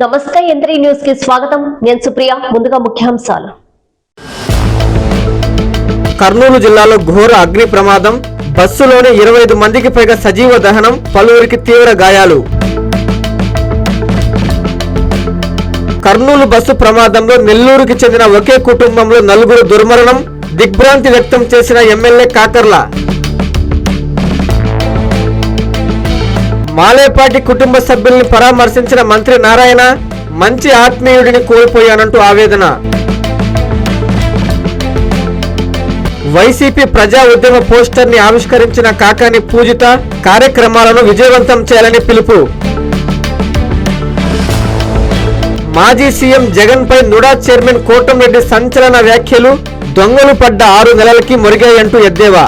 నమస్తే ఎంత్రీ న్యూస్కి స్వాగతం. నేను సుప్రియ ముందుగా ముఖ్యాంశాలు. కర్నూలు జిల్లాలో ఘోర అగ్ని ప్రమాదం బస్సులోని ఇరవై ఐదు మందికి పైగా సజీవ దహనం పలువురికి తీవ్ర గాయాలు. కర్నూలు బస్సు ప్రమాదంలో నెల్లూరుకి చెందిన ఒకే కుటుంబంలో నలుగురు దుర్మరణం దిగ్భ్రాంతి వ్యక్తం చేసిన ఎమ్మెల్యే కాకర్ల. మాలేపాటి కుటుంబ సభ్యుల్ని పరామర్శించిన మంత్రి నారాయణ మంచి ఆత్మీయుడిని కోల్పోయానంటూ ఆవేదన. వైసీపీ ప్రజా ఉద్యమ పోస్టర్ని ఆవిష్కరించిన కాకాని పూజిత కార్యక్రమాలను విజయవంతం చేయాలని పిలుపు. మాజీ సీఎం జగన్ పై నుడా చైర్మన్ కోటంరెడ్డి సంచలన వ్యాఖ్యలు దొంగలు పడ్డ ఆరు నెలలకి మురిగాయంటూ ఎద్దేవా.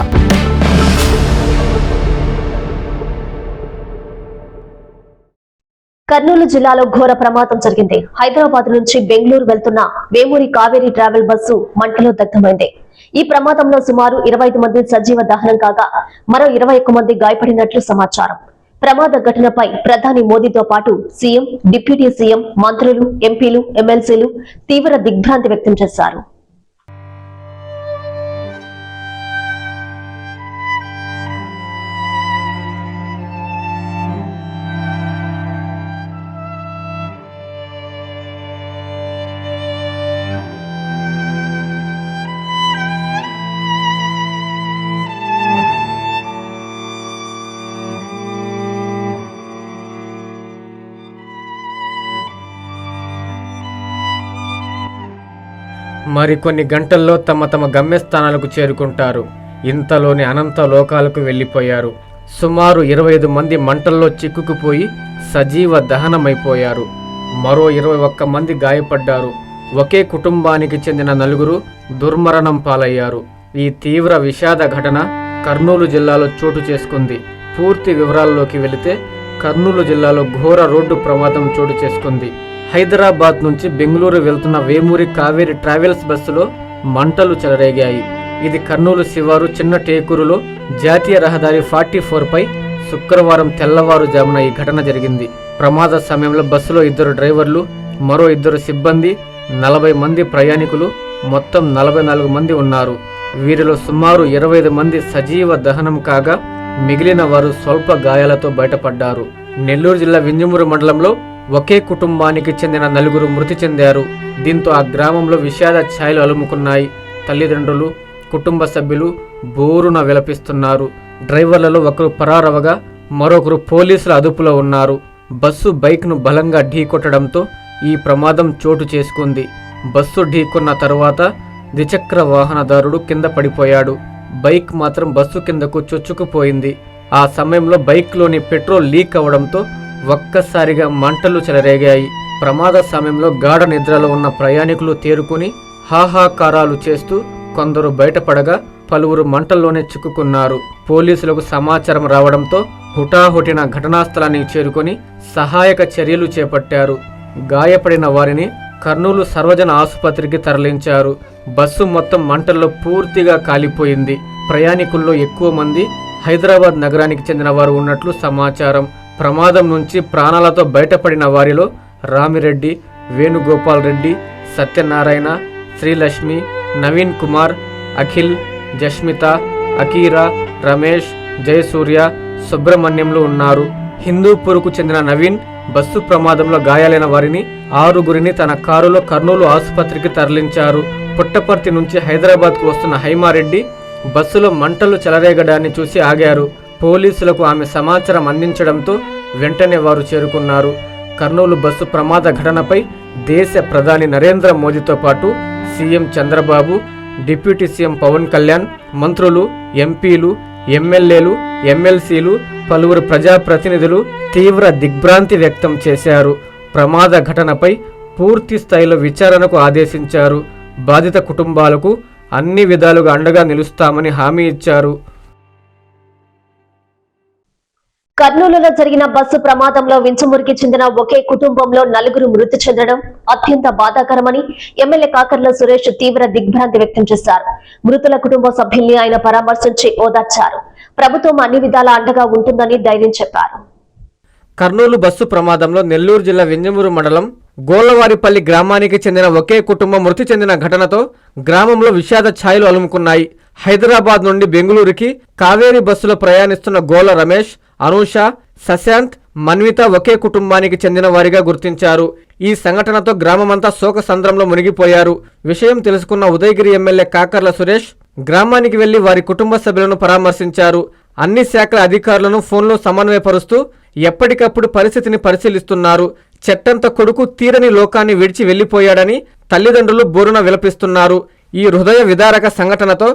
కర్నూలు జిల్లాలో ఘోర ప్రమాదం జరిగింది. హైదరాబాద్ నుంచి బెంగళూరు వెళ్తున్న వేమూరి కావేరీ ట్రావెల్ బస్సు మంటలో దగ్ధమైంది. ఈ ప్రమాదంలో సుమారు ఇరవై మంది సజీవ దహనం కాగా మరో ఇరవై మంది గాయపడినట్లు సమాచారం. ప్రమాద ఘటనపై ప్రధాని మోదీతో పాటు సీఎం డిప్యూటీ సీఎం మంత్రులు ఎంపీలు ఎమ్మెల్సీలు తీవ్ర దిగ్భ్రాంతి వ్యక్తం చేశారు. మరికొన్ని గంటల్లో తమ తమ గమ్యస్థానాలకు చేరుకుంటారు. ఇంతలోని అనంత లోకాలకు వెళ్ళిపోయారు. సుమారు ఇరవై ఐదు మంది మంటల్లో చిక్కుకుపోయి సజీవ దహనమైపోయారు. మరో ఇరవై ఒక్క మంది గాయపడ్డారు. ఒకే కుటుంబానికి చెందిన నలుగురు దుర్మరణం పాలయ్యారు. ఈ తీవ్ర విషాద ఘటన కర్నూలు జిల్లాలో చోటు చేసుకుంది. పూర్తి వివరాల్లోకి వెళితే కర్నూలు జిల్లాలో ఘోర రోడ్డు ప్రమాదం చోటు చేసుకుంది. హైదరాబాద్ నుంచి బెంగళూరు వెళ్తున్న వేమూరి కావేరి ట్రావెల్స్ బస్సులో మంటలు చెలరేగాయి. ఇది కర్నూలు శివారు చిన్న టేకూరులో జాతీయ రహదారి ఫార్టీ పై శుక్రవారం తెల్లవారుజామున ఈ ఘటన జరిగింది. ప్రమాద సమయంలో బస్సులో ఇద్దరు డ్రైవర్లు మరో ఇద్దరు సిబ్బంది నలభై మంది ప్రయాణికులు మొత్తం నలభై నాలుగు మంది ఉన్నారు. వీరిలో సుమారు ఇరవై ఐదు మంది సజీవ దహనం కాగా మిగిలిన వారు స్వల్ప గాయాలతో బయటపడ్డారు. నెల్లూరు జిల్లా వింజమూరు మండలంలో ఒకే కుటుంబానికి చెందిన నలుగురు మృతి చెందారు. దీంతో ఆ గ్రామంలో విషాద ఛాయలు అలుముకున్నాయి. తల్లిదండ్రులు కుటుంబ సభ్యులు బోరున విలపిస్తున్నారు. డ్రైవర్లలో ఒకరు పరారవగా మరొకరు పోలీసుల అదుపులో ఉన్నారు. బస్సు బైక్ను బలంగా ఢీకొట్టడంతో ఈ ప్రమాదం చోటు చేసుకుంది. బస్సు ఢీకొన్న తరువాత ద్విచక్ర వాహనదారుడు కింద పడిపోయాడు. బైక్ మాత్రం బస్సు కిందకు చొచ్చుకుపోయింది. ఆ సమయంలో బైక్లోని పెట్రోల్ లీక్ అవడంతో ఒక్కసారిగా మంటలు చెలరేగాయి. ప్రమాద సమయంలో గాఢ నిద్రలో ఉన్న ప్రయాణికులు తేరుకుని హాహాకారాలు చేస్తూ కొందరు బయటపడగా పలువురు మంటల్లోనే చిక్కుకున్నారు. పోలీసులకు సమాచారం రావడంతో హుటాహుటిన ఘటనా స్థలానికి చేరుకొని సహాయక చర్యలు చేపట్టారు. గాయపడిన వారిని కర్నూలు సర్వజన ఆసుపత్రికి తరలించారు. బస్సు మొత్తం మంటల్లో పూర్తిగా కాలిపోయింది. ప్రయాణికుల్లో ఎక్కువ మంది హైదరాబాద్ నగరానికి చెందిన వారు ఉన్నట్లు సమాచారం. ప్రమాదం నుంచి ప్రాణాలతో బయటపడిన వారిలో రామిరెడ్డి వేణుగోపాల్ రెడ్డి సత్యనారాయణ శ్రీలక్ష్మి నవీన్ కుమార్ అఖిల్ జస్మిత అకీరా రమేష్ జయసూర్య సుబ్రహ్మణ్యంలు ఉన్నారు. హిందూపూర్కు చెందిన నవీన్ బస్సు ప్రమాదంలో గాయాలైన వారిని ఆరుగురిని తన కారులో కర్నూలు ఆసుపత్రికి తరలించారు. పుట్టపర్తి నుంచి హైదరాబాద్కు వస్తున్న హైమారెడ్డి బస్సులో మంటలు చెలరేగడాన్ని చూసి ఆగారు. పోలీసులకు ఆమె సమాచారం అందించడంతో వెంటనే వారు చేరుకున్నారు. కర్నూలు బస్సు ప్రమాద ఘటనపై దేశ ప్రధాని నరేంద్ర మోదీతో పాటు CM Chandrababu deputy CM Pawan Kalyan మంత్రులు ఎంపీలు ఎమ్మెల్యేలు ఎమ్మెల్సీలు పలువురు ప్రజాప్రతినిధులు తీవ్ర దిగ్భ్రాంతి వ్యక్తం చేశారు. ప్రమాద ఘటనపై పూర్తి స్థాయిలో విచారణకు ఆదేశించారు. బాధిత కుటుంబాలకు అన్ని విధాలుగా అండగా నిలుస్తామని హామీ ఇచ్చారు. కర్నూలులో జరిగిన బస్సు ప్రమాదంలో వించమురికి చెందిన ఒకే కుటుంబంలో నలుగురు మృతి చెందడం అత్యంత బాధాకరమని ఎమ్మెల్యే కాకర్ల సురేష్ తీవ్ర దిగ్భ్రాంతి వ్యక్తం చేశారు. మృతుల కుటుంబ సభ్యుల్ని ఆయన పరామర్శించి ఓదార్చారు. ప్రభుత్వం అన్ని విధాల అండగా ఉంటుందని ధైర్యం చెప్పారు. కర్నూలు బస్సు ప్రమాదంలో నెల్లూరు జిల్లా వింజమూరు మండలం గోళ్ళవారిపల్లి గ్రామానికి చెందిన ఒకే కుటుంబం మృతి చెందిన ఘటనతో గ్రామంలో విషాద ఛాయలు అలుముకున్నాయి. హైదరాబాద్ నుండి బెంగళూరుకి కావేరీ బస్సులో ప్రయాణిస్తున్న గోల రమేష్ అనూష శశాంత్ మన్విత ఒకే కుటుంబానికి చెందిన వారిగా గుర్తించారు. ఈ సంఘటనతో గ్రామమంతా శోక సంద్రంలో మునిగిపోయారు. విషయం తెలుసుకున్న ఉదయగిరి ఎమ్మెల్యే కాకర్ల సురేష్ గ్రామానికి వెళ్ళి వారి కుటుంబ సభ్యులను పరామర్శించారు. అన్ని శాఖల అధికారులను ఫోన్లో సమన్వయపరుస్తూ ఎప్పటికప్పుడు పరిస్థితిని పరిశీలిస్తున్నారు. చెట్టంత కొడుకు తీరని లోకాన్ని విడిచి వెళ్ళిపోయాడని తల్లిదండ్రులు బోరున విలపిస్తున్నారు. ఈ హృదయ విదారక సంఘటనతో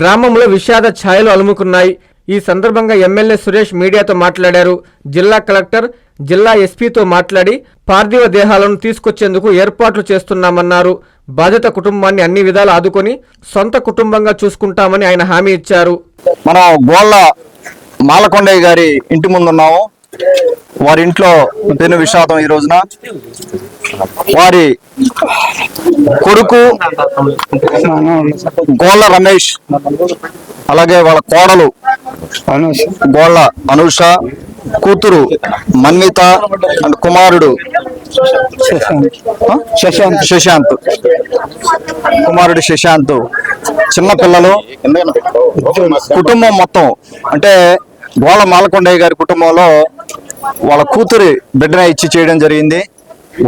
గ్రామంలో విషాద ఛాయలు అలుముకున్నాయి. ఈ సందర్భంగా ఎమ్మెల్యే సురేష్ మీడియాతో మాట్లాడారు. జిల్లా కలెక్టర్ జిల్లా ఎస్పీతో మాట్లాడి పార్థివ దేహాలను తీసుకొచ్చేందుకు ఏర్పాట్లు చేస్తున్నామన్నారు. బాధిత కుటుంబాన్ని అన్ని విధాలు ఆదుకొని సొంత కుటుంబంగా చూసుకుంటామని ఆయన హామీ ఇచ్చారు. మనం గోళ్ళ మాలకొండయ్య గారి ఇంటి ముందు ఉన్నాము వారి ఇంట్లో పెను విషాదం ఈ రోజున. వారి కొడుకు గోళ్ళ రమేష్ అలాగే వాళ్ళ కోడలు గోళ్ళ అనూష కూతురు మన్విత అండ్ కుమారుడు. శశాంత్. శశాంత్. కుమారుడు శశాంత్. చిన్న పిల్లలు. కుటుంబం మొత్తం. అంటే గోళ మాలకొండయ్య గారి కుటుంబంలో వాళ్ళ కూతురి బిడ్డనే ఇచ్చి చేయడం జరిగింది.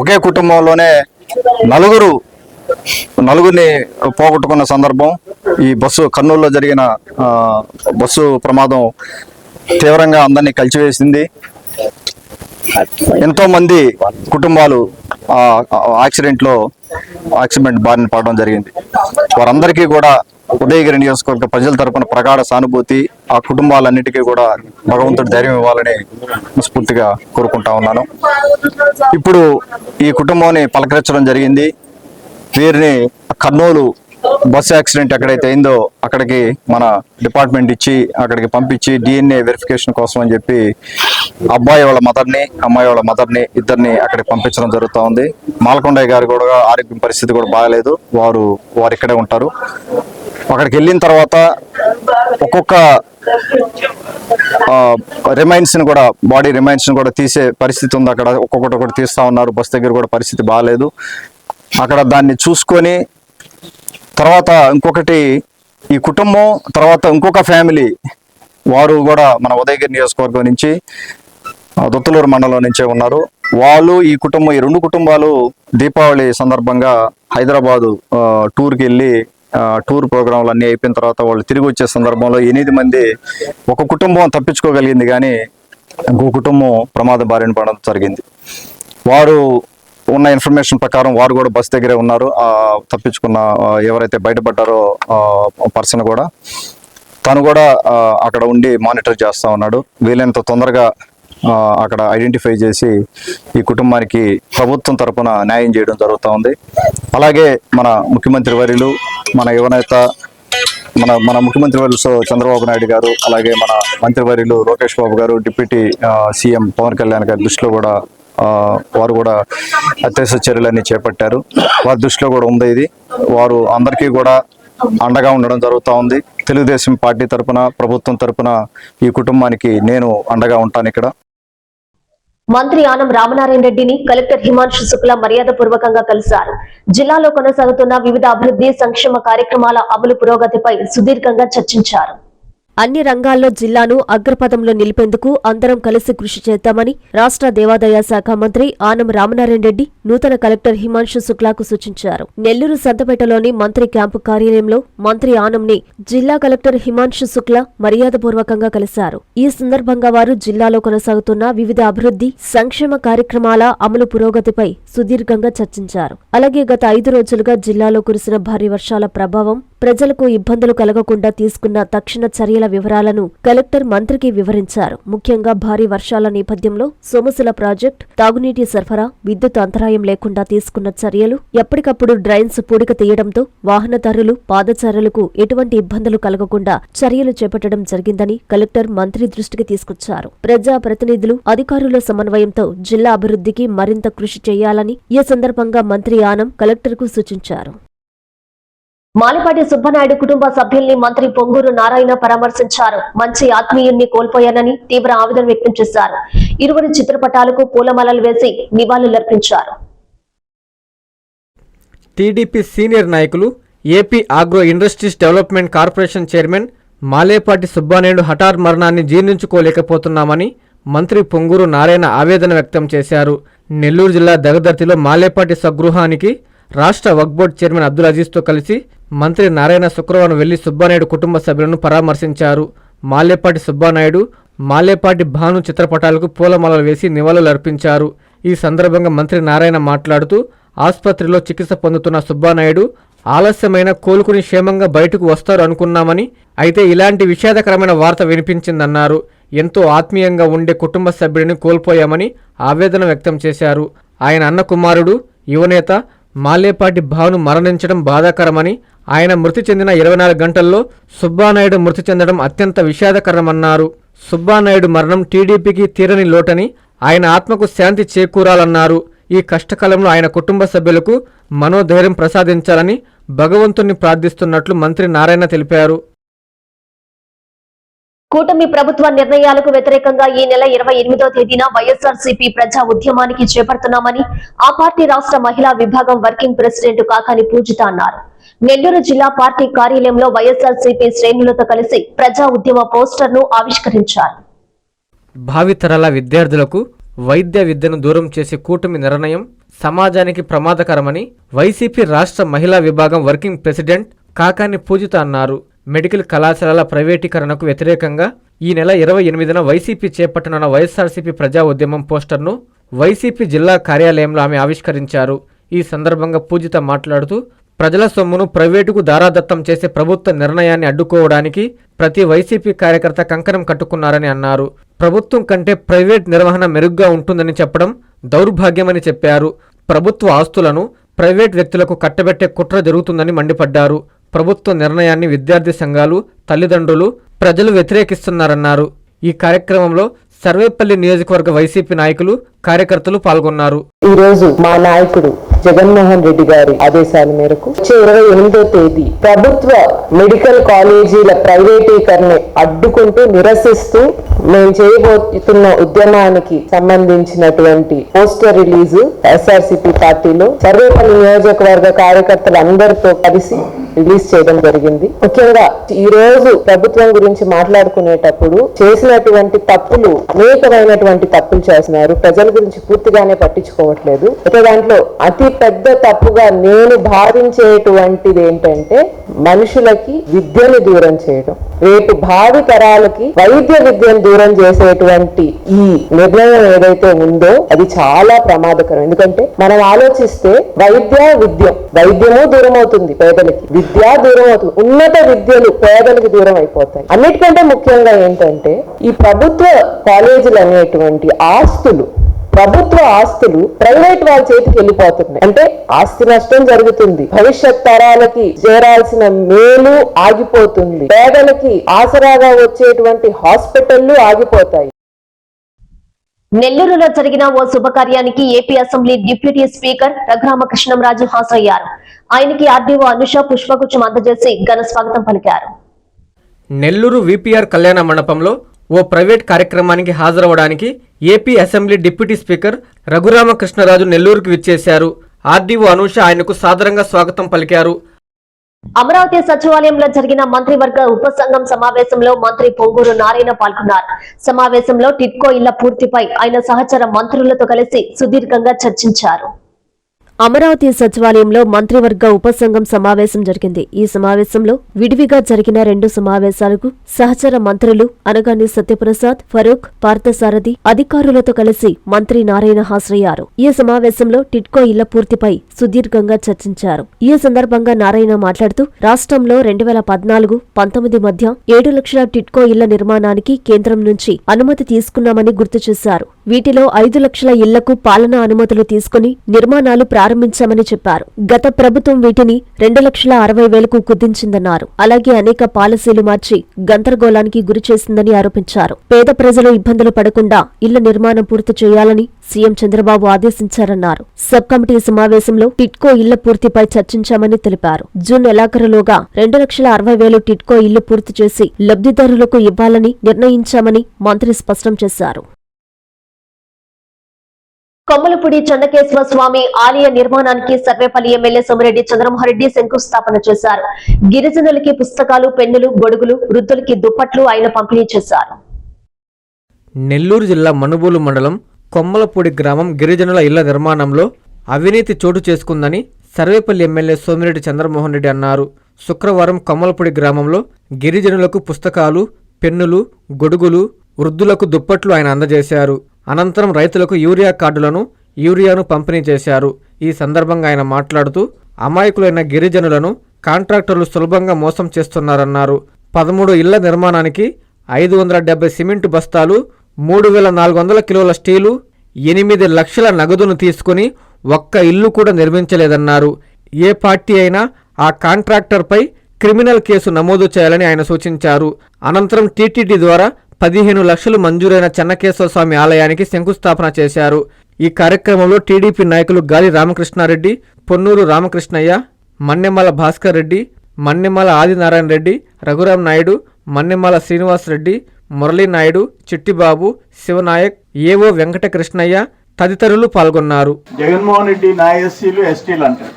ఒకే కుటుంబంలోనే నలుగురు నలుగురిని పోగొట్టుకున్న సందర్భం ఈ బస్సు కర్నూలులో జరిగిన బస్సు ప్రమాదం తీవ్రంగా అందరినీ కలిచివేసింది ఎంతో మంది కుటుంబాలు ఆ యాక్సిడెంట్ బారిన పడడం జరిగింది. వారందరికీ కూడా ఉదయగిరి నియోజకవర్గ ప్రజల తరపున ప్రగాఢ సానుభూతి ఆ కుటుంబాలన్నిటికీ కూడా భగవంతుడు ధైర్యం ఇవ్వాలని స్ఫూర్తిగా కోరుకుంటా ఉన్నాను. ఇప్పుడు ఈ కుటుంబాన్ని పలకరించడం జరిగింది. వీరిని కర్నూలు బస్ యాక్సిడెంట్ ఎక్కడైతే అయిందో అక్కడికి మన డిపార్ట్మెంట్ ఇచ్చి అక్కడికి పంపించి డిఎన్ఏ వెరిఫికేషన్ కోసం అని చెప్పి అబ్బాయి వాళ్ళ మదర్ని అమ్మాయి వాళ్ళ మదర్ని ఇద్దరిని అక్కడికి పంపించడం జరుగుతూ ఉంది. మాలకొండయ్య గారు కూడా ఆరోగ్యం పరిస్థితి కూడా బాగాలేదు. వారు వారు ఇక్కడే ఉంటారు. అక్కడికి వెళ్ళిన తర్వాత ఒక్కొక్క రిమైన్స్ని కూడా బాడీ రిమైన్స్ని కూడా తీసే పరిస్థితి ఉంది అక్కడ. ఒక్కొక్కటి ఒకటి తీస్తా ఉన్నారు. బస్ దగ్గర కూడా పరిస్థితి బాగాలేదు. అక్కడ దాన్ని చూసుకొని తర్వాత ఇంకొకటి ఈ కుటుంబం తర్వాత ఇంకొక ఫ్యామిలీ. వారు కూడా మన ఉదయగిరి నియోజకవర్గం నుంచి దొత్తులూరు మండలం నుంచే ఉన్నారు. వాళ్ళు ఈ కుటుంబం ఈ రెండు కుటుంబాలు దీపావళి సందర్భంగా హైదరాబాదు టూర్కి వెళ్ళి టూర్ ప్రోగ్రాంలు అన్నీ అయిపోయిన తర్వాత వాళ్ళు తిరిగి వచ్చే సందర్భంలో ఎనిమిది మంది ఒక కుటుంబం తప్పించుకోగలిగింది కానీ ఇంకో కుటుంబం ప్రమాద బారిన పడడం జరిగింది. వారు ఉన్న ఇన్ఫర్మేషన్ ప్రకారం వారు కూడా బస్ దగ్గరే ఉన్నారు. తప్పించుకున్న ఎవరైతే బయటపడ్డారో పర్సన్ కూడా తను కూడా అక్కడ ఉండి మానిటర్ చేస్తూ ఉన్నాడు. వీలైనంత తొందరగా అక్కడ ఐడెంటిఫై చేసి ఈ కుటుంబానికి ప్రభుత్వం తరపున న్యాయం చేయడం జరుగుతూ ఉంది. అలాగే మన ముఖ్యమంత్రి వర్యులు మన యువనేత మన మన ముఖ్యమంత్రి వర్యులు సో చంద్రబాబు నాయుడు గారు అలాగే మన మంత్రివర్యులు లోకేష్ బాబు గారు డిప్యూటీ సీఎం పవన్ కళ్యాణ్ గారి దృష్టిలో కూడా వారు కూడా అత్యవసర చర్యలన్నీ చేపట్టారు. వారి దృష్టిలో కూడా ఉంది ఇది. వారు అందరికీ కూడా అండగా ఉండడం జరుగుతూ ఉంది. తెలుగుదేశం పార్టీ తరపున ప్రభుత్వం తరపున ఈ కుటుంబానికి నేను అండగా ఉంటాను ఇక్కడ. మంత్రి ఆనం రామనారాయణ రెడ్డిని కలెక్టర్ హిమాంశు శుక్లా మర్యాద పూర్వకంగా కలిశారు. జిల్లాలో కొనసాగుతున్న వివిధ అభివృద్ధి సంక్షేమ కార్యక్రమాల అమలు పురోగతిపై సుదీర్ఘంగా చర్చించారు. అన్ని రంగాల్లో జిల్లాను అగ్రపథంలో నిలిపేందుకు అందరం కలిసి కృషి చేద్దామని రాష్ట్ర దేవాదాయ శాఖ మంత్రి ఆనం రామనారాయణ రెడ్డి నూతన కలెక్టర్ హిమాంశు శుక్లాకు సూచించారు. నెల్లూరు సంతపేటలోని మంత్రి క్యాంపు కార్యాలయంలో మంత్రి ఆనంని జిల్లా కలెక్టర్ హిమాంశు శుక్లా మర్యాదపూర్వకంగా కలిశారు. ఈ సందర్భంగా వారు జిల్లాలో కొనసాగుతున్న వివిధ అభివృద్ధి సంక్షేమ కార్యక్రమాల అమలు పురోగతిపై సుదీర్ఘంగా చర్చించారు. అలాగే గత ఐదు రోజులుగా జిల్లాలో కురిసిన భారీ వర్షాల ప్రభావం ప్రజలకు ఇబ్బందులు కలగకుండా తీసుకున్న తక్షణ చర్యల వివరాలను కలెక్టర్ మంత్రికి వివరించారు. ముఖ్యంగా భారీ వర్షాల నేపథ్యంలో సొమసుల ప్రాజెక్ట్ తాగునీటి సరఫరా విద్యుత్ అంతరాయం లేకుండా తీసుకున్న చర్యలు ఎప్పటికప్పుడు డ్రైన్స్ పూడిక తీయడంతో వాహనదారులు పాదచారులకు ఎటువంటి ఇబ్బందులు కలగకుండా చర్యలు చేపట్టడం జరిగిందని కలెక్టర్ మంత్రి దృష్టికి తీసుకొచ్చారు. ప్రజా ప్రతినిధులు అధికారుల సమన్వయంతో జిల్లా అభివృద్ధికి మరింత కృషి చేయాలని ఈ సందర్భంగా మంత్రి ఆనం కలెక్టర్కు సూచించారు. మాలిపాటి సుబ్బనాయుడు కుటుంబ సభ్యుల్ని మంత్రి పొంగూరు నారాయణ పరామర్శించారు. మంచి ఆత్మీయుణ్ణి కోల్పోయానని తీవ్ర ఆవేదన వ్యక్తం చేశారు. ఇరువురి చిత్రపటాలకు పూలమాలలు వేసి నివాళులర్పించారు. టీడీపీ సీనియర్ నాయకులు AP agro industries development corporation chairman Malepati Subbanaidu హఠార్ మరణాన్ని జీర్ణించుకోలేకపోతున్నామని మంత్రి పొంగూరు నారాయణ ఆవేదన వ్యక్తం చేశారు. నెల్లూరు జిల్లా దగదర్తిలో మాలేపాటి స్వగృహానికి రాష్ట్ర వక్ఫ్ బోర్డు చైర్మన్ అబ్దుల్ అజీజ్తో కలిసి మంత్రి నారాయణ శుక్రవారం వెళ్ళి సుబ్బానాయుడు కుటుంబ సభ్యులను పరామర్శించారు. మాలేపాటి సుబ్బానాయుడు మాలేపాటి భాను చిత్రపటాలకు పూలమాలలు వేసి నివాళులు అర్పించారు. ఈ సందర్భంగా మంత్రి నారాయణ మాట్లాడుతూ ఆసుపత్రిలో చికిత్స పొందుతున్న సుబ్బానాయుడు ఆలస్యమైన కోలుకుని క్షేమంగా బయటకు వస్తారు అనుకున్నామని అయితే ఇలాంటి విషాదకరమైన వార్త వినిపించిందన్నారు. ఎంతో ఆత్మీయంగా ఉండే కుటుంబ సభ్యుడిని కోల్పోయామని ఆవేదన వ్యక్తం చేశారు. ఆయన అన్న కుమారుడు యువనేత మాలేపాటి భావను మరణించడం బాధాకరమని ఆయన మృతి చెందిన ఇరవై నాలుగు గంటల్లో సుబ్బానాయుడు మృతి చెందడం అత్యంత విషాదకరమన్నారు. సుబ్బానాయుడు మరణం టీడీపీకి తీరని లోటని ఆయన ఆత్మకు శాంతి చేకూరాలన్నారు. ఈ కష్టకాలంలో ఆయన కుటుంబ సభ్యులకు మనోధైర్యం ప్రసాదించాలని భగవంతుణ్ణి ప్రార్థిస్తున్నట్లు మంత్రి నారాయణ తెలిపారు. కూటమి ప్రభుత్వ నిర్ణయాలకు వ్యతిరేకంగా ఈ నెల ఇరవై ఎనిమిదో తేదీన వైఎస్ఆర్సీపీ ప్రజా ఉద్యమానికి చేపడుతున్నామని ఆ పార్టీ రాష్ట్ర మహిళా విభాగం వర్కింగ్ ప్రెసిడెంట్ కాకాని పూజిత అన్నారు. నెల్లూరు జిల్లా పార్టీ కార్యాలయంలో వైఎస్ఆర్సీపీ శ్రేణులతో కలిసి ప్రజా ఉద్యమ పోస్టర్ను ఆవిష్కరించారు. భావితరాల విద్యార్థులకు వైద్య విద్యను దూరం చేసే కూటమి నిర్ణయం సమాజానికి ప్రమాదకరమని వైసీపీ రాష్ట్ర మహిళా విభాగం వర్కింగ్ ప్రెసిడెంట్ కాకాని పూజిత అన్నారు. మెడికల్ కళాశాలల ప్రైవేటీకరణకు వ్యతిరేకంగా ఈ నెల ఇరవై ఎనిమిదిన వైసీపీ చేపట్టనున్న వైఎస్ఆర్సీపీ ప్రజా ఉద్యమం పోస్టర్ను వైసీపీ జిల్లా కార్యాలయంలో ఆమె ఆవిష్కరించారు. ఈ సందర్భంగా పూజిత మాట్లాడుతూ ప్రజల సొమ్మును ప్రైవేటుకు దారాదత్తం చేసే ప్రభుత్వ నిర్ణయాన్ని అడ్డుకోవడానికి ప్రతి వైసీపీ కార్యకర్త కంకణం కట్టుకున్నారని అన్నారు. ప్రభుత్వం కంటే ప్రైవేట్ నిర్వహణ మెరుగ్గా ఉంటుందని చెప్పడం దౌర్భాగ్యమని చెప్పారు. ప్రభుత్వ ఆస్తులను ప్రైవేట్ వ్యక్తులకు కట్టబెట్టే కుట్ర జరుగుతుందని మండిపడ్డారు. ప్రభుత్వ నిర్ణయాన్ని విద్యార్థి సంఘాలు తల్లిదండ్రులు ప్రజలు వ్యతిరేకిస్తున్నారన్నారు. ఈ కార్యక్రమంలో సర్వేపల్లి నియోజకవర్గ వైసీపీ నాయకులు కార్యకర్తలు పాల్గొన్నారు. ఈ రోజు మా నాయకుడు జగన్మోహన్ రెడ్డి గారి ఆదేశాల మేరకు వచ్చే ఇరవై ఎనిమిదో తేదీ ప్రభుత్వ మెడికల్ కాలేజీల ప్రైవేటీకరణ అడ్డుకుంటూ నిరసిస్తూ మేము చేయబోతున్న ఉద్యమానికి సంబంధించినటువంటి పోస్టర్ రిలీజ్ ఎస్ఆర్సిపి పార్టీలో సర్వేపల్లి నియోజకవర్గ కార్యకర్తలు అందరితో కలిసి రిలీజ్ చేయడం జరిగింది. ముఖ్యంగా ఈ రోజు ప్రభుత్వం గురించి మాట్లాడుకునేటప్పుడు చేసినటువంటి తప్పులు అనేకమైనటువంటి తప్పులు చేస్తున్నారు ప్రజల గురించి పూర్తిగానే పట్టించుకోవట్లేదు. అయితే దాంట్లో అతి పెద్ద తప్పుగా నేను భావించేటువంటిది ఏంటంటే మనుషులకి విద్యను దూరం చేయడం. రేపు భావి తరాలకి వైద్య విద్యను దూరం చేసేటువంటి ఈ నిర్ణయం ఏదైతే ఉందో అది చాలా ప్రమాదకరం. ఎందుకంటే మనం ఆలోచిస్తే వైద్య విద్య వైద్యము దూరం అవుతుంది పేదలకి విద్య దూరం అవుతుంది. ఉన్నత విద్యలు పేదలకు దూరం అయిపోతాయి. అన్నిటికంటే ముఖ్యంగా ఏంటంటే ఈ ప్రభుత్వ కాలేజీలు అనేటువంటి ఆస్తులు ప్రభుత్వ ఆస్తులు ప్రైవేట్ వాళ్ళ చేతికి వెళ్ళిపోతున్నాయి. అంటే ఆస్తి నష్టం జరుగుతుంది. భవిష్యత్ తరాలకి చేరాల్సిన మేలు ఆగిపోతుంది. పేదలకి ఆసరాగా వచ్చేటువంటి హాస్పిటళ్ళు ఆగిపోతాయి. నెల్లూరులో జరిగిన ఓ శుభకార్యానికి AP assembly deputy speaker Raghuramakrishnamraju హాజరయ్యారు. ఆయనకి ఆర్డీఓ అనుష పుష్పగుచ్చం అందజేసి ఘన స్వాగతం పలికారు. నెల్లూరు విపిఆర్ కళ్యాణ మండపంలో ఓ ప్రైవేట్ కార్యక్రమానికి హాజరవడానికి AP assembly deputy speaker Raghuramakrishnaraju నెల్లూరుకు విచ్చేశారు. ఆర్డీఓ అనూష ఆయనకు సాదరంగా స్వాగతం పలికారు. అమరావతి సచివాలయంలో జరిగిన మంత్రివర్గ ఉపసంఘం సమావేశంలో మంత్రి పొంగూరు నారాయణ పాల్గొన్నారు. సమావేశంలో టిట్కో ఇళ్ళ పూర్తిపై ఆయన సహచర మంత్రులతో కలిసి సుదీర్ఘంగా చర్చించారు. అమరావతి సచివాలయంలో మంత్రివర్గ ఉపసంఘం సమావేశం జరిగింది. ఈ సమావేశంలో విడివిగా జరిగిన రెండు సమావేశాలకు సహచర మంత్రులు అనగాని సత్యప్రసాద్ ఫరూక్ పార్థసారథి అధికారులతో కలిసి మంత్రి నారాయణ హాజరయ్యారు. ఈ సమావేశంలో టిట్కో ఇళ్ళ పూర్తిపై సుదీర్ఘంగా చర్చించారు. ఈ సందర్భంగా నారాయణ మాట్లాడుతూ రాష్ట్రంలో రెండు వేల పద్నాలుగు పంతొమ్మిది మధ్య ఏడు లక్షల టిట్కో ఇళ్ళ నిర్మాణానికి కేంద్రం నుంచి అనుమతి తీసుకున్నామని గుర్తు చేశారు. వీటిలో ఐదు లక్షల ఇళ్ళకు పాలనా అనుమతులు తీసుకుని నిర్మాణాలు ప్రారంభించామని చెప్పారు. గత ప్రభుత్వం వీటిని రెండు లక్షల అరవై వేలకు కుదించిందన్నారు. అలాగే అనేక పాలసీలు మార్చి గందరగోళానికి గురి చేసిందని ఆరోపించారు. పేద ప్రజలు ఇబ్బందులు పడకుండా ఇళ్ళ నిర్మాణం పూర్తి చేయాలని సీఎం చంద్రబాబు ఆదేశించారన్నారు. సబ్ కమిటీ సమావేశంలో టిట్కో ఇళ్ళ పూర్తిపై చర్చించామని తెలిపారు. జూన్ నెలాఖరులోగా రెండు లక్షల అరవై వేలు టిట్కో ఇళ్ళు పూర్తి చేసి లబ్ధిదారులకు ఇవ్వాలని నిర్ణయించామని మంత్రి స్పష్టం చేశారు. కొమ్మలపూడి చెన్నకేశ్వర స్వామి ఆలయ నిర్మాణానికి సర్వేపల్లి ఎమ్మెల్యే సోమిరెడ్డి చంద్రమోహన్రెడ్డి శంకుస్థాపన చేశారు. గిరిజనులకి పుస్తకాలు పెన్నులు గొడుగులు వృద్ధులకి దుప్పట్లు ఆయన పంపిణీ చేశారు. నెల్లూరు జిల్లా మనుబోలు మండలం కొమ్మలపూడి గ్రామం గిరిజనుల ఇళ్ళ నిర్మాణంలో అవినీతి చోటు చేసుకుందని సర్వేపల్లి ఎమ్మెల్యే సోమిరెడ్డి చంద్రమోహన్ రెడ్డి అన్నారు. శుక్రవారం కొమ్మలపూడి గ్రామంలో గిరిజనులకు పుస్తకాలు పెన్నులు గొడుగులు వృద్ధులకు దుప్పట్లు ఆయన అందజేశారు. అనంతరం రైతులకు యూరియా కార్డులను యూరియాను పంపిణీ చేశారు. ఈ సందర్భంగా ఆయన మాట్లాడుతూ అమాయకులైన గిరిజనులను కాంట్రాక్టర్లు సులభంగా మోసం చేస్తున్నారన్నారు. పదమూడు ఇళ్ళ నిర్మాణానికి ఐదు వందల డెబ్బై సిమెంటు బస్తాలు మూడు వేల నాలుగు వందల కిలోల స్టీలు ఎనిమిది లక్షల నగదును తీసుకుని ఒక్క ఇల్లు కూడా నిర్మించలేదన్నారు. ఏ పార్టీ అయినా ఆ కాంట్రాక్టర్పై క్రిమినల్ కేసు నమోదు చేయాలని ఆయన సూచించారు. అనంతరం టీటీడీ ద్వారా పదిహేను లక్షలు మంజూరైన చెన్నకేశ్వర స్వామి ఆలయానికి శంకుస్థాపన చేశారు. ఈ కార్యక్రమంలో టీడీపీ నాయకులు గాలి రామకృష్ణారెడ్డి పొన్నూరు రామకృష్ణయ్య మన్నెమల భాస్కర్ రెడ్డి మన్నెమల ఆదినారాయణ రెడ్డి రఘురాం నాయుడు మన్నెమల శ్రీనివాస్ రెడ్డి మురళీనాయుడు చిట్టిబాబు శివనాయక్ ఏవో వెంకటకృష్ణయ్య తదితరులు పాల్గొన్నారు. జగన్మోహన్ రెడ్డి నా ఎస్సీలు ఎస్టీలు అంటారు.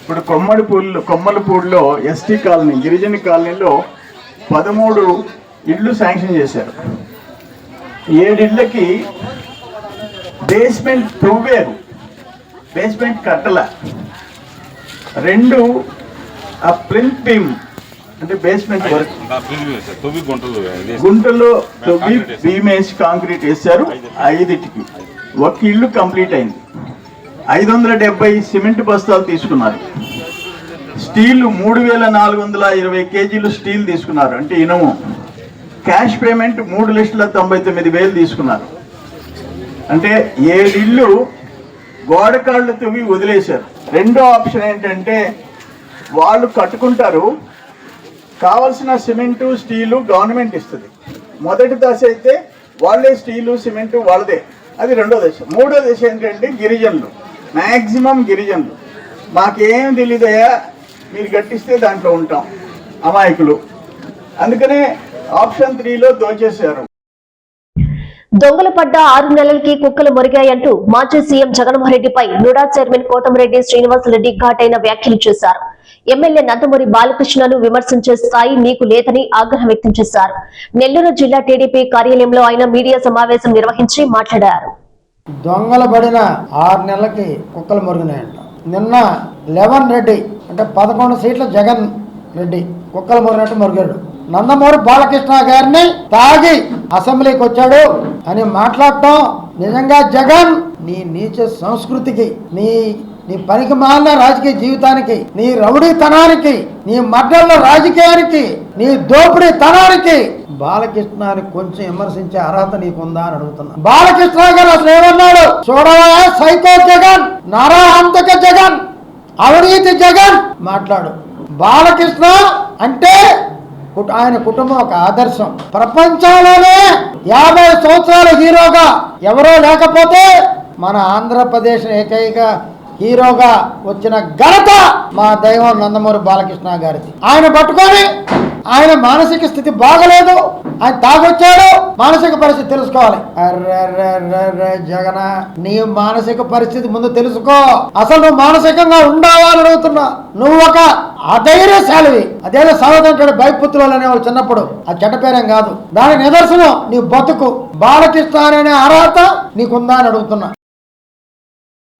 ఇప్పుడు కొమ్మడిపూడిలో కొమ్మలపూడిలో ఎస్టీ కాలనీ గిరిజన కాలనీలో పదమూడు ఇళ్ళు శాంక్షన్ చేశారు. ఏడిళ్ళకి బేస్మెంట్ తవ్వారు బేస్మెంట్ కట్టల. రెండు ఆ ప్రింట్ బీమ్ అంటే బేస్మెంట్ గుంటలు వేసి. తవ్వి బీమేసి కాంక్రీట్ వేశారు ఐదిటికి. ఒక ఇల్లు కంప్లీట్ అయింది. ఐదు వందల డెబ్బై సిమెంట్ బస్తాలు తీసుకున్నారు. స్టీల్ మూడు వేల నాలుగు వందల ఇరవై కేజీలు స్టీల్ తీసుకున్నారు అంటే ఇనుము. క్యాష్ పేమెంట్ మూడు లక్షల తొంభై తొమ్మిది వేలు తీసుకున్నారు. అంటే ఏడిళ్ళు గోడ కాళ్ళు తవ్వి వదిలేశారు. రెండో ఆప్షన్ ఏంటంటే వాళ్ళు కట్టుకుంటారు. కావలసిన సిమెంటు స్టీలు గవర్నమెంట్ ఇస్తుంది. మొదటి దశ అయితే వాళ్ళే స్టీలు సిమెంటు వాళ్ళదే. అది రెండో దశ. మూడో దశ ఏంటంటే గిరిజనులు. మ్యాక్సిమం గిరిజనులు. మాకేం తెలియదయ్యా మీరు గట్టిస్తే దాంట్లో ఉంటాం. అమాయకులు. అందుకనే ఆప్షన్ త్రీలో దోచేశారు. దొంగలు పడ్డ ఆరు నెలలకి కుక్కలు మురిగాయంటూ మాజీ సీఎం జగన్మోహన్ రెడ్డిపై నుడా చైర్మన్ కోటమిరెడ్డి శ్రీనివాసరెడ్డి ఘాటైన వ్యాఖ్యలు చేశారు. ఎమ్మెల్యే నందమూరి బాలకృష్ణను విమర్శించే స్థాయి నీకు లేదని ఆగ్రహం వ్యక్తం చేశారు. నెల్లూరు జిల్లా టీడీపీ కార్యాలయంలో ఆయన మీడియా సమావేశం నిర్వహించి మాట్లాడారు. దొంగలు పడిన ఆరు నెలలకి కుక్కలు మురిగినాయంట. నిన్న లెవెన్ రెడ్డి అంటే పదకొండు సీట్ల జగన్ రెడ్డి కుక్కలు మురిగినట్టు మురిగాడు. నందమూరి బాలకృష్ణ గారిని తాగి అసెంబ్లీకి వచ్చాడు అని మాట్లాడటం నిజంగా జగన్ నీ నీచ సంస్కృతికి నీ నీ పనికి మాలిన రాజకీయ జీవితానికి నీ రౌడీతనానికి నీ మడ్డల్లో రాజకీయానికి నీ దోపిడీ తనానికి బాలకృష్ణని కొంచెం విమర్శించే అర్హత నీకుందా అని అడుగుతున్నా. బాలకృష్ణ గారు అసలు ఏమన్నాడు? చూడవా సైకో జగన్ నరహంతక జగన్ అవినీతి జగన్ మాట్లాడు. బాలకృష్ణ అంటే ఆయన కుటుంబం ఒక ఆదర్శం. ప్రపంచంలోనే యాభై సంవత్సరాల హీరోగా ఎవరో లేకపోతే మన ఆంధ్రప్రదేశ్ ఏకైక హీరోగా వచ్చిన ఘనత మా దైవం నందమూరి బాలకృష్ణ గారిది. ఆయన పట్టుకొని ఆయన మానసిక స్థితి బాగలేదు. ఆయన తాగొచ్చాడు. మానసిక పరిస్థితి తెలుసుకోవాలి. అర్రర్రర్రర్ర జగన నీ మానసిక పరిస్థితి ముందు తెలుసుకో. అసలు నువ్వు మానసికంగా ఉండవా అని అడుగుతున్నా. నువ్వు ఒక అధైర్యశాలివి అదేదో సావదంటాడు భయపుత్రులు అనేవాళ్ళు చిన్నప్పుడు. ఆ చెడ్డ పేరేం కాదు. దానికి నిదర్శనం నీ బతుకు. బాలకృష్ణ అనే అర్హత నీకుందా అని అడుగుతున్నా.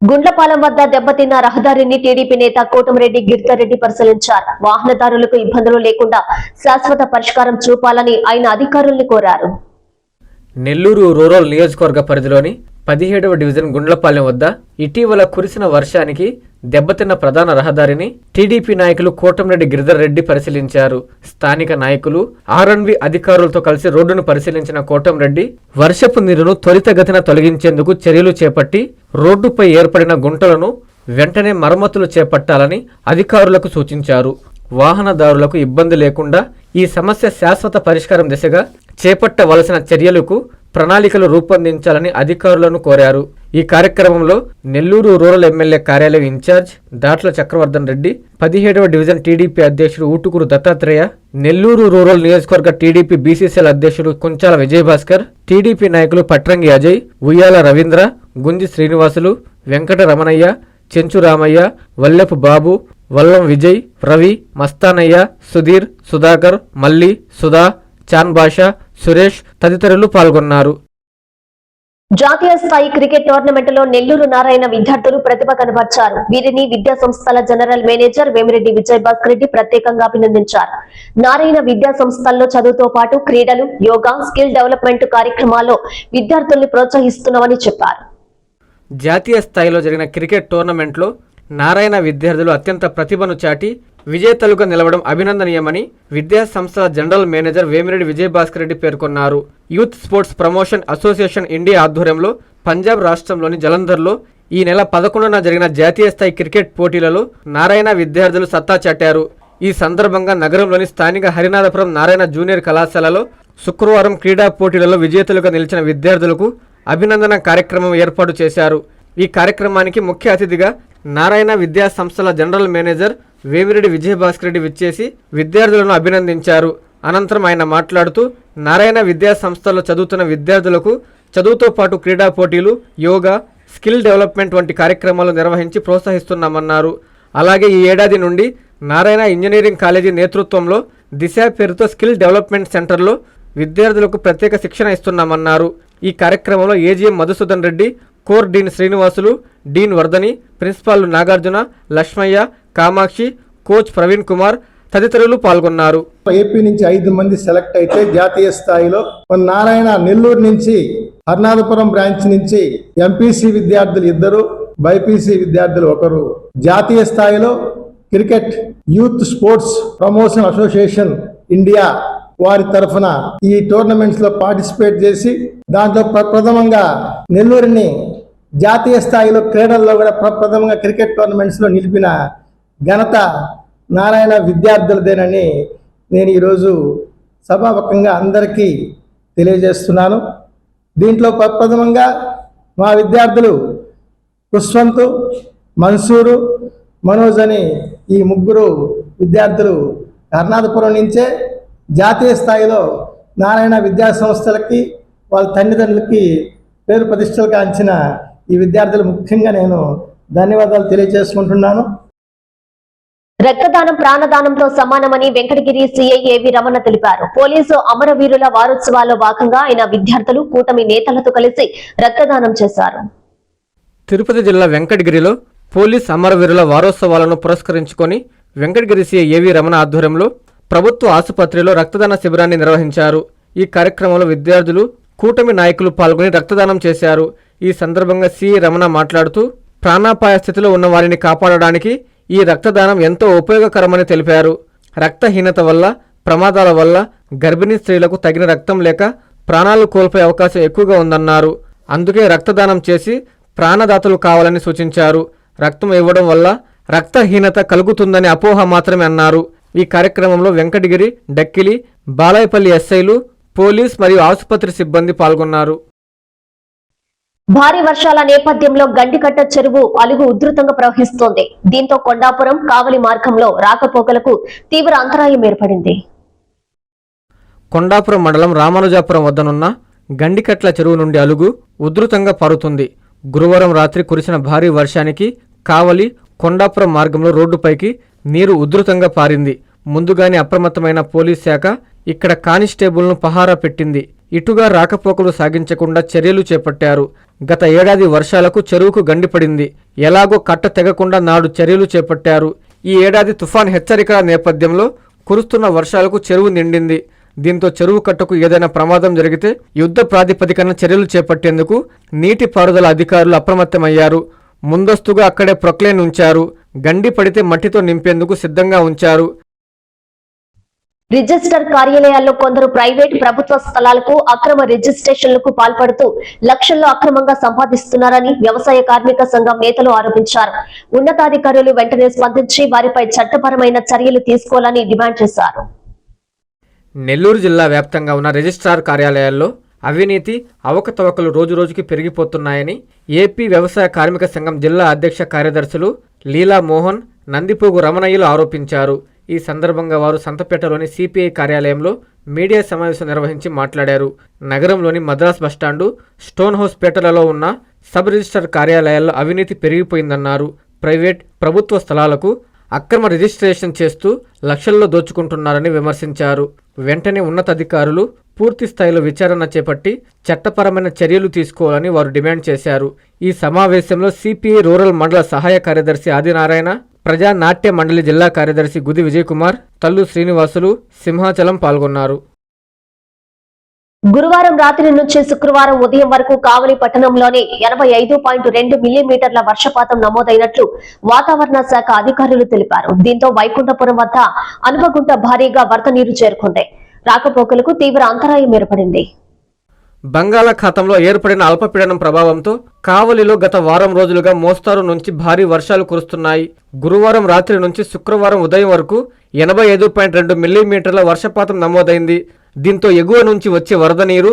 గుండ్లపాలెం వద్ద దెబ్బతిన్న రహదారిని టీడీపీ నేత కోటమిరెడ్డి గిరితారెడ్డి పరిశీలించారు. వాహనదారులకు ఇబ్బందులు లేకుండా శాశ్వత పరిష్కారం చూపాలని ఆయన అధికారుల్ని కోరారు. నెల్లూరు రూరల్ నియోజకవర్గ పరిధిలోని పదిహేడవ డివిజన్ గుండ్లపాలెం వద్ద ఇటీవల కురిసిన వర్షానికి దెబ్బతిన్న ప్రధాన రహదారిని టీడీపీ నాయకులు కోటంరెడ్డి గిరిధర్ రెడ్డి పరిశీలించారు. స్థానిక నాయకులు ఆర్ఎన్బి అధికారులతో కలిసి రోడ్డును పరిశీలించిన కోటంరెడ్డి వర్షపు నీరును త్వరితగతిన తొలగించేందుకు చర్యలు చేపట్టి రోడ్డుపై ఏర్పడిన గుంటలను వెంటనే మరమ్మతులు చేపట్టాలని అధికారులకు సూచించారు. వాహనదారులకు ఇబ్బంది లేకుండా ఈ సమస్య శాశ్వత పరిష్కారం దిశగా చేపట్టవలసిన చర్యలకు ప్రణాళికలు రూపొందించాలని అధికారులను కోరారు. ఈ కార్యక్రమంలో నెల్లూరు రూరల్ ఎమ్మెల్యే కార్యాలయం ఇన్ఛార్జ్ దాట్ల చక్రవర్ధన్ రెడ్డి పదిహేడవ డివిజన్ టీడీపీ అధ్యక్షుడు ఊటుకూరు దత్తాత్రేయ నెల్లూరు రూరల్ నియోజకవర్గ టీడీపీ బీసీసీఎల్ అధ్యక్షుడు కుంచాల విజయభాస్కర్ టీడీపీ నాయకులు పట్రంగి అజయ్ ఉయ్యాల రవీంద్ర గుంజి శ్రీనివాసులు వెంకట రమణయ్య చెంచు రామయ్య వల్లెపు బాబు వల్లం విజయ్ రవి మస్తానయ్య సుధీర్ సుధాకర్ మల్లి సుధా చాన్ బాషా సురేష్ తదితరులు పాల్గొన్నారు. జాతీయ స్థాయి క్రికెట్ టోర్నమెంట్లో నెల్లూరు నారాయణ విద్యార్థులు ప్రతిభ కనబర్చారు. వీరిని విద్యా సంస్థల జనరల్ మేనేజర్ వేమిరెడ్డి విజయ్ భాస్కర్ రెడ్డి ప్రత్యేకంగా అభినందించారు. నారాయణ విద్యా సంస్థల్లో చదువుతో పాటు క్రీడలు యోగా స్కిల్ డెవలప్మెంట్ కార్యక్రమాల్లో విద్యార్థుల్ని ప్రోత్సహిస్తున్నామని చెప్పారు. జాతీయ స్థాయిలో జరిగిన క్రికెట్ టోర్నమెంట్లో నారాయణ విద్యార్థులు అత్యంత ప్రతిభను చాటి విజేతలుగా నిలవడం అభినందనీయమని విద్యా సంస్థల జనరల్ మేనేజర్ వేమిరెడ్డి విజయభాస్కర్ రెడ్డి పేర్కొన్నారు. Youth sports promotion association India ఆధ్వర్యంలో పంజాబ్ రాష్ట్రంలోని జలంధర్లో ఈ నెల పదకొండున జరిగిన జాతీయ స్థాయి క్రికెట్ పోటీలలో నారాయణ విద్యార్థులు సత్తా చాటారు. ఈ సందర్భంగా నగరంలోని స్థానిక హరినాథపురం నారాయణ జూనియర్ కళాశాలలో శుక్రవారం క్రీడా పోటీలలో విజేతలుగా నిలిచిన విద్యార్థులకు అభినందన కార్యక్రమం ఏర్పాటు చేశారు. ఈ కార్యక్రమానికి ముఖ్య అతిథిగా నారాయణ విద్యా సంస్థల జనరల్ మేనేజర్ వేమిరెడ్డి విజయభాస్కర్ రెడ్డి విచ్చేసి విద్యార్థులను అభినందించారు. అనంతరం ఆయన మాట్లాడుతూ నారాయణ విద్యా సంస్థలో చదువుతున్న విద్యార్థులకు చదువుతో పాటు క్రీడా పోటీలు యోగా స్కిల్ డెవలప్మెంట్ వంటి కార్యక్రమాలు నిర్వహించి ప్రోత్సహిస్తున్నామన్నారు. అలాగే ఈ ఏడాది నుండి నారాయణ ఇంజనీరింగ్ కాలేజీ నేతృత్వంలో దిశ పేరుతో స్కిల్ డెవలప్మెంట్ సెంటర్లో విద్యార్థులకు ప్రత్యేక శిక్షణ ఇస్తున్నామన్నారు. ఈ కార్యక్రమంలో AGM Madhusudan Reddy core dean Srinivasulu dean Vardhani principal Nagarjuna Lakshmaiah Kamakshi coach Praveen Kumar తదితరులు పాల్గొన్నారు. ఏపీ నుంచి ఐదు మంది సెలెక్ట్ అయితే జాతీయ స్థాయిలో నారాయణ నెల్లూరు నుంచి అర్నాథపురం బ్రాంచ్ నుంచి ఎంపీసీ విద్యార్థులు ఇద్దరు బైపీసీ విద్యార్థులు ఒకరు. జాతీయ స్థాయిలో cricket youth sports promotion association India వారి తరఫున ఈ టోర్నమెంట్స్లో పార్టిసిపేట్ చేసి దాంట్లో ప్రప్రథమంగా నెల్లూరుని జాతీయ స్థాయిలో క్రీడల్లో కూడా ప్రప్రథమంగా క్రికెట్ టోర్నమెంట్స్లో నిలిపిన ఘనత నారాయణ విద్యార్థులదేనని నేను ఈరోజు సభాముఖంగా అందరికీ తెలియజేస్తున్నాను. దీంట్లో ప్రప్రథమంగా మా విద్యార్థులు కుష్వంతు మన్సూరు మనోజ్ అని ఈ ముగ్గురు విద్యార్థులు కర్ణాటకపురం నుంచే జాతీయ స్థాయిలో నారాయణ విద్యా సంస్థలకి వాళ్ళ తల్లిదండ్రులకి పేరు ప్రతిష్టలు కాంచిన ఈ విద్యార్థులు ముఖ్యంగా నేను ధన్యవాదాలు తెలియజేసుకుంటున్నాను. రక్తదానం ప్రాణదానంతో సమానమని వెంకటగిరి సిఐ ఏవి రమణ తెలిపారు. పోలీసు అమరవీరుల వారోత్సవాల్లో భాగంగా ఆయన విద్యార్థులు కూటమి నేతలతో కలిసి రక్తదానం చేశారు. తిరుపతి జిల్లా వెంకటగిరిలో పోలీస్ అమరవీరుల వారోత్సవాలను పురస్కరించుకొని వెంకటగిరి సీఐ ఏవి రమణ ఆధ్వర్యంలో ప్రభుత్వ ఆసుపత్రిలో రక్తదాన శిబిరాన్ని నిర్వహించారు. ఈ కార్యక్రమంలో విద్యార్థులు కూటమి నాయకులు పాల్గొని రక్తదానం చేశారు. ఈ సందర్భంగా సిఐ రమణ మాట్లాడుతూ ప్రాణాపాయ స్థితిలో ఉన్న వారిని కాపాడడానికి ఈ రక్తదానం ఎంతో ఉపయోగకరమని తెలిపారు. రక్తహీనత వల్ల ప్రమాదాల వల్ల గర్భిణీ స్త్రీలకు తగిన రక్తం లేక ప్రాణాలు కోల్పోయే అవకాశం ఎక్కువగా ఉందన్నారు. అందుకే రక్తదానం చేసి ప్రాణదాతలు కావాలని సూచించారు. రక్తం ఇవ్వడం వల్ల రక్తహీనత కలుగుతుందని అపోహ మాత్రమే అన్నారు. ఈ కార్యక్రమంలో వెంకటగిరి డక్కిలి బాలాయపల్లి ఎస్ఐలు పోలీస్ మరియు ఆసుపత్రి సిబ్బంది పాల్గొన్నారు. భారీ వర్షాల నేపథ్యంలో గండికట్ట చెరువు అలుగు ఉధృతంగా ప్రవహిస్తోంది. దీంతో కొండాపురం కావలి మార్గంలో రాకపోకలకు తీవ్ర అంతరాయం ఏర్పడింది. కొండాపురం మండలం రామానుజాపురం వద్దనున్న గండికట్ల చెరువు నుండి అలుగు ఉధృతంగా పారుతుంది. గురువారం రాత్రి కురిసిన భారీ వర్షానికి కావలి కొండాపురం మార్గంలో రోడ్డుపైకి నీరు ఉధృతంగా పారింది. ముందుగానే అప్రమత్తమైన పోలీస్ శాఖ ఇక్కడ కానిస్టేబుల్ను పహారా పెట్టింది. ఇటుగా రాకపోకలు సాగించకుండా చర్యలు చేపట్టారు. గత ఏడాది వర్షాలకు చెరువుకు గండిపడింది. ఎలాగో కట్ట తెగకుండా నాడు చర్యలు చేపట్టారు. ఈ ఏడాది తుఫాన్ హెచ్చరికల నేపథ్యంలో కురుస్తున్న వర్షాలకు చెరువు నిండింది. దీంతో చెరువు కట్టకు ఏదైనా ప్రమాదం జరిగితే యుద్ధ ప్రాతిపదికన చర్యలు చేపట్టేందుకు నీటిపారుదల అధికారులు అప్రమత్తమయ్యారు. ముందస్తుగా అక్కడే ప్రొక్లేన్ ఉంచారు. గండి పడితే మట్టితో నింపేందుకు సిద్ధంగా ఉంచారు. రిజిస్టర్ కార్యాలయాల్లో కొందరు ప్రైవేట్ ప్రభుత్వ స్థలాలకు అక్రమ రిజిస్ట్రేషన్లకు పాల్పడుతూ లక్షల్లో అక్రమంగా సంపాదిస్తున్నారని వ్యవసాయ కార్మిక సంఘం నేతలు ఆరోపించారు. ఉన్నతాధికారులు వెంటనే స్పందించి వారిపై చట్టపరమైన చర్యలు తీసుకోవాలని డిమాండ్ చేశారు. నెల్లూరు జిల్లా వ్యాప్తంగా ఉన్న రిజిస్ట్రార్ కార్యాలయాల్లో అవినీతి అవకతవకలు రోజురోజుకి పెరిగిపోతున్నాయని ఏపీ వ్యవసాయ కార్మిక సంఘం జిల్లా అధ్యక్ష కార్యదర్శులు లీలా మోహన్ నందిపోగు రమణయ్యలు ఆరోపించారు. ఈ సందర్భంగా వారు సంతపేటలోని సిపిఐ కార్యాలయంలో మీడియా సమావేశం నిర్వహించి మాట్లాడారు. నగరంలోని Madras bus stand stone house పేటలలో ఉన్న సబ్ రిజిస్టర్ కార్యాలయాల్లో అవినీతి పెరిగిపోయిందన్నారు. ప్రైవేట్ ప్రభుత్వ స్థలాలకు అక్రమ రిజిస్ట్రేషన్ చేస్తూ లక్షల్లో దోచుకుంటున్నారని విమర్శించారు. వెంటనే ఉన్నతాధికారులు పూర్తి స్థాయిలో విచారణ చేపట్టి చట్టపరమైన చర్యలు తీసుకోవాలని వారు డిమాండ్ చేశారు. ఈ సమావేశంలో సిపిఐ రూరల్ మండల సహాయ కార్యదర్శి ఆదినారాయణ ప్రజా నాట్య మండలి జిల్లా కార్యదర్శి గుది విజయకుమార్ తల్లు శ్రీనివాసులు సింహాచలం పాల్గొన్నారు. గురువారం రాత్రి నుంచి శుక్రవారం ఉదయం వరకు కావలి పట్టణంలోని ఎనభై ఐదు పాయింట్ రెండు మిల్లీమీటర్ల వర్షపాతం నమోదైనట్లు వాతావరణ శాఖ అధికారులు తెలిపారు. దీంతో వైకుంఠపురం వద్ద అనుపగుంట భారీగా వరద నీరు చేరుకుంది. రాకపోకలకు తీవ్ర అంతరాయం ఏర్పడింది. బంగాళాఖాతంలో ఏర్పడిన అల్పపీడనం ప్రభావంతో కావలిలో గత వారం రోజులుగా మోస్తారు నుంచి భారీ వర్షాలు కురుస్తున్నాయి. గురువారం రాత్రి నుంచి శుక్రవారం ఉదయం వరకు ఎనభై ఐదు పాయింట్ రెండు మిల్లీమీటర్ల వర్షపాతం నమోదైంది. దీంతో ఎగువ నుంచి వచ్చే వరద నీరు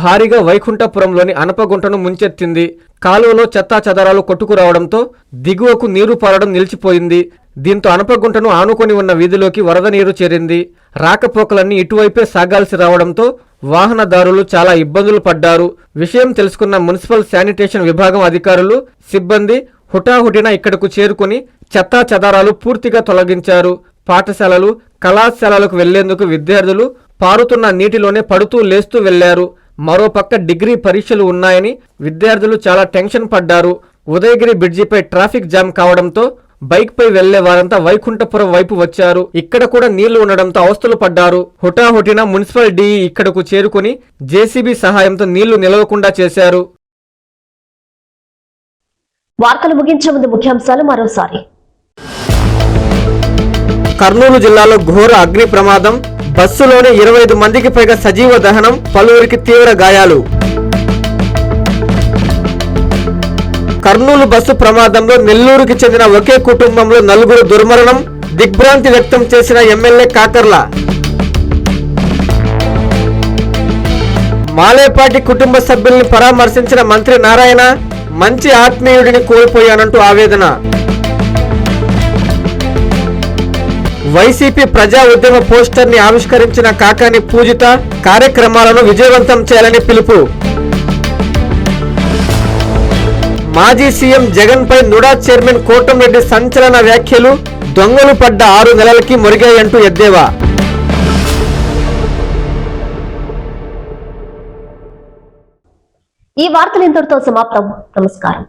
భారీగా వైకుంఠపురంలోని అనపగుంటను ముంచెత్తింది. కాలువలో చెత్తా చెదరాలు కొట్టుకురావడంతో దిగువకు నీరు పారడం నిలిచిపోయింది. దీంతో అనపగుంటను ఆనుకొని ఉన్న వీధిలోకి వరద నీరు చేరింది. రాకపోకలన్నీ ఇటువైపే సాగాల్సి రావడంతో వాహనదారులు చాలా ఇబ్బందులు పడ్డారు. విషయం తెలుసుకున్న మున్సిపల్ శానిటేషన్ విభాగం అధికారులు సిబ్బంది హుటాహుటిన ఇక్కడకు చేరుకుని చెత్తా చెదారాలు పూర్తిగా తొలగించారు. పాఠశాలలు కళాశాలలకు వెళ్ళేందుకు విద్యార్థులు పారుతున్న నీటిలోనే పడుతూ లేస్తూ వెళ్ళారు. మరోపక్క డిగ్రీ పరీక్షలు ఉన్నాయని విద్యార్థులు చాలా టెన్షన్ పడ్డారు. ఉదయగిరి బ్రిడ్జిపై ట్రాఫిక్ జామ్ కావడంతో బైక్ పై వెళ్ళే వారంతా వైకుంఠపురం వైపు వచ్చారు. ఇక్కడ కూడా నీళ్ళు ఉండడంతో అవస్థలు పడ్డారు. హుటాహుటిన మున్సిపల్ డిఈ ఇక్కడకు చేరుకుని జేసీబీ సహాయంతో నీళ్ళు నిలవకుండా చేశారు. వార్తలు ముగించే ముందు ముఖ్యాంశాలు మరోసారి. కర్నూలు జిల్లాలో ఘోర అగ్ని ప్రమాదం బస్సులోనే ఇరవై ఐదు మందికి పైగా సజీవ దహనం పలువురికి తీవ్ర గాయాలు. కర్నూలు బస్సు ప్రమాదంలో నెల్లూరుకి చెందిన ఒకే కుటుంబంలో నలుగురు దుర్మరణం దిగ్భ్రాంతి వ్యక్తం చేసిన ఎమ్మెల్యే కాకర్ల. మాలేపాటి కుటుంబ సభ్యుల్ని పరామర్శించిన మంత్రి నారాయణ మంచి ఆత్మీయుడిని కోల్పోయానంటూ ఆవేదన. వైసీపీ ప్రజా ఉద్యమ పోస్టర్ని ఆవిష్కరించిన కాకాని పూజిత కార్యక్రమాలను విజయవంతం చేయాలని పిలుపు. మాజీ సీఎం జగన్ పై నుడా చైర్మన్ కోటంరెడ్డి సంచలన వ్యాఖ్యలు దొంగలు పడ్డ ఆరు నెలలకి మురిగాయంటూ ఎద్దేవా? ఈ వార్తలు ఇంతటితో సమాప్తం. నమస్కారం.